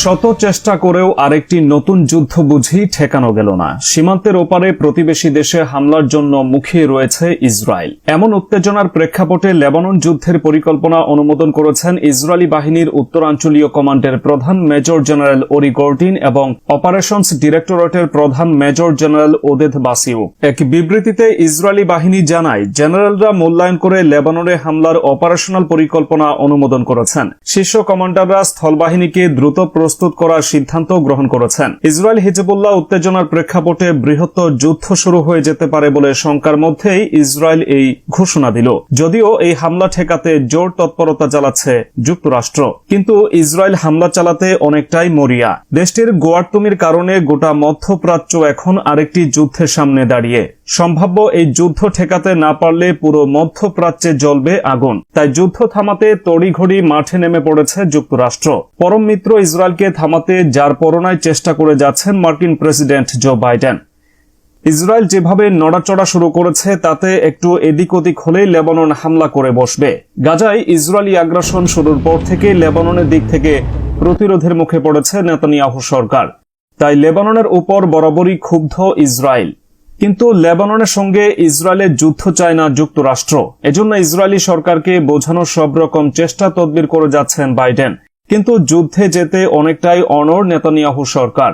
শত চেষ্টা করেও আরেকটি নতুন যুদ্ধ বুঝি ঠেকানো গেল না। সীমান্তের ওপারে প্রতিবেশী দেশে হামলার জন্য মুখিয়ে রয়েছে ইসরায়েল। এমন উত্তেজনার প্রেক্ষাপটে লেবানন যুদ্ধের পরিকল্পনা অনুমোদন করেছেন ইসরায়েলি বাহিনীর উত্তরাঞ্চলীয় কমান্ডের প্রধান মেজর জেনারেল ওরি গর্ডিন এবং অপারেশনস ডিরেক্টরেটের প্রধান মেজর জেনারেল ওদেদ বাসিউ। এক বিবৃতিতে ইসরায়েলি বাহিনী জানায়, জেনারেলরা মূল্যায়ন করে লেবাননে হামলার অপারেশনাল পরিকল্পনা অনুমোদন করেছেন। শীর্ষ কমান্ডাররা স্থলবাহিনীকে দ্রুত প্রস্তুত করার সিদ্ধান্ত গ্রহণ করেছেন। ইসরায়েল হিজবুল্লাহ উত্তেজনার প্রেক্ষাপটে বৃহত্তর যুদ্ধ শুরু হয়ে যেতে পারে বলে শঙ্কার মধ্যেই ইসরায়েল এই ঘোষণা দিল। যদিও এই হামলা ঠেকাতে জোর তৎপরতা চালাচ্ছে যুক্তরাষ্ট্র। কিন্তু ইসরায়েল হামলা চালাতে অনেকটাই মরিয়া। দেশটির গোয়ার্তুমির কারণে গোটা মধ্যপ্রাচ্য এখন আরেকটি যুদ্ধের সামনে দাঁড়িয়ে। সম্ভাব্য এই যুদ্ধ ঠেকাতে না পারলে পুরো মধ্যপ্রাচ্যে জ্বলবে আগুন। তাই যুদ্ধ থামাতে তড়িঘড়ি মাঠে নেমে পড়েছে যুক্তরাষ্ট্র। পরম মিত্র ইসরায়েলকে থামাতে যার পরনায় চেষ্টা করে যাচ্ছেন মার্কিন প্রেসিডেন্ট জো বাইডেন। ইসরায়েল যেভাবে নড়াচড়া শুরু করেছে, তাতে একটু এদিক ওদিক হলেই লেবানন হামলা করে বসবে। গাজায় ইসরায়েলি আগ্রাসন শুরুর পর থেকে লেবাননের দিক থেকে প্রতিরোধের মুখে পড়েছে নেতানিয়াহু সরকার। তাই লেবাননের উপর বরাবরই ক্ষুব্ধ ইসরায়েল। কিন্তু লেবাননের সঙ্গে ইসরায়েলের যুদ্ধ চায় না যুক্তরাষ্ট্র। এজন্য ইসরায়েলি সরকারকে বোঝানোর সব রকম চেষ্টা তদবির করে যাচ্ছেন বাইডেন। কিন্তু যুদ্ধে যেতে অনেকটাই অনড় নেতানিয়াহু সরকার।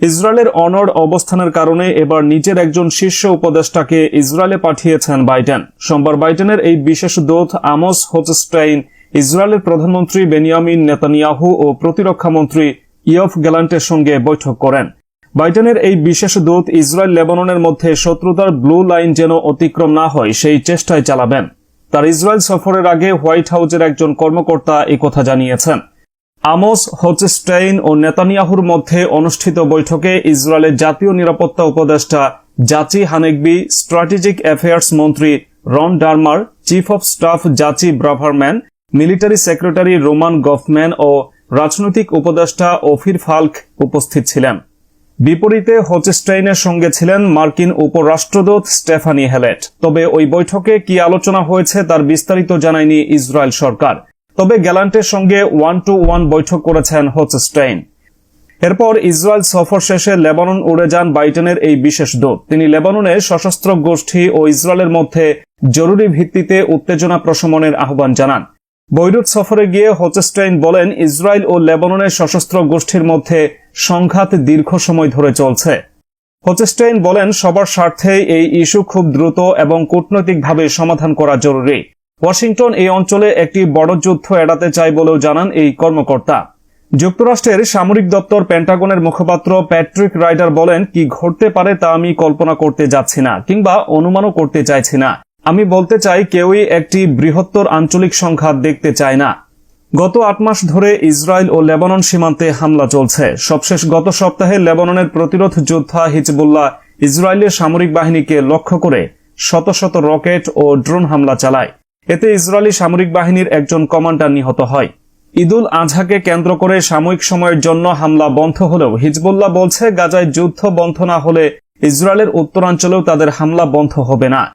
ইসরায়েলের অনড় অবস্থানের কারণে এবার নিজের একজন শীর্ষ উপদেষ্টাকে ইসরায়েলে পাঠিয়েছেন বাইডেন। সোমবার বাইডেনের এই বিশেষ দূত আমস হোচস্টাইন, ইসরায়েলের প্রধানমন্ত্রী বেনিয়ামিন নেতানিয়াহু ও প্রতিরক্ষা মন্ত্রী ইয়ফ গ্যালান্টের সঙ্গে বৈঠক করেন। বাইডেনের এই বিশেষ দূত ইসরায়েল লেবাননের মধ্যে শত্রুতার ব্লু লাইন যেন অতিক্রম না হয়, সেই চেষ্টায় চালাবেন। তার ইসরায়েল সফরের আগে হোয়াইট হাউজের একজন কর্মকর্তা কথা জানিয়েছেন। আমোস, হোচস্টাইন ও নেতানিয়াহুর মধ্যে অনুষ্ঠিত বৈঠকে ইসরায়েলের জাতীয় নিরাপত্তা উপদেষ্টা জাচি হানেকবি স্ট্র্যাটেজিক অ্যাফেয়ার্স মন্ত্রী Ron Dermer, chief of staff Tzachi Braverman, military secretary Roman Gofman ও রাজনৈতিক উপদেষ্টা ওফির ফাল্ক উপস্থিত ছিলেন। বিপরীতে হোচেস্টাইনের সঙ্গে ছিলেন মার্কিন উপরাষ্ট্রদূত স্টেফানি হেলেট। তবে ওই বৈঠকে কি আলোচনা হয়েছে তার বিস্তারিত জানায়নি ইসরায়েল সরকার। তবে গ্যালান্টের সঙ্গে ওয়ান টু ওয়ান বৈঠক করেছেন হোচেস্টাইন। এরপর ইসরায়েল সফর শেষে লেবানন উড়ে যান বাইডেনের এই বিশেষ দূত। তিনি লেবাননে সশস্ত্র গোষ্ঠী ও ইসরায়েলের মধ্যে জরুরি ভিত্তিতে উত্তেজনা প্রশমনের আহ্বান জানান। বৈরুত সফরে গিয়ে হোচেস্টাইন বলেন, ইসরায়েল ও লেবাননের সশস্ত্র গোষ্ঠীর মধ্যে সংঘাত দীর্ঘ সময় ধরে চলছে। হোচেস্টাইন বলেন, সবার স্বার্থে এই ইস্যু খুব দ্রুত এবং কূটনৈতিকভাবে সমাধান করা জরুরি। ওয়াশিংটন এই অঞ্চলে একটি বড় যুদ্ধ এড়াতে চায় বলেও জানান এই কর্মকর্তা। যুক্তরাষ্ট্রের সামরিক দপ্তর পেন্টাগনের মুখপাত্র প্যাট্রিক রাইডার বলেন, কি ঘটতে পারে তা আমি কল্পনা করতে যাচ্ছি না কিংবা অনুমানও করতে চাইছি না। আমি বলতে চাই কেউই একটি বৃহত্তর আঞ্চলিক সংঘাত দেখতে চায় না। গত আট মাস ধরে ইসরায়েল ও লেবানন সীমান্তে হামলা চলছে। সবশেষ গত সপ্তাহে লেবাননের প্রতিরোধ যোদ্ধা হিজবুল্লাহ ইসরায়েলের সামরিক বাহিনীকে লক্ষ্য করে শত শত রকেট ও ড্রোন হামলা চালায়। এতে ইসরায়েলি সামরিক বাহিনীর একজন কমান্ডার নিহত হয়। ঈদুল আজহাকে কেন্দ্র করে সাময়িক সময়ের জন্য হামলা বন্ধ হলেও হিজবুল্লাহ বলছে, গাজায় যুদ্ধ বন্ধ না হলে ইসরায়েলের উত্তরাঞ্চলেও তাদের হামলা বন্ধ হবে না।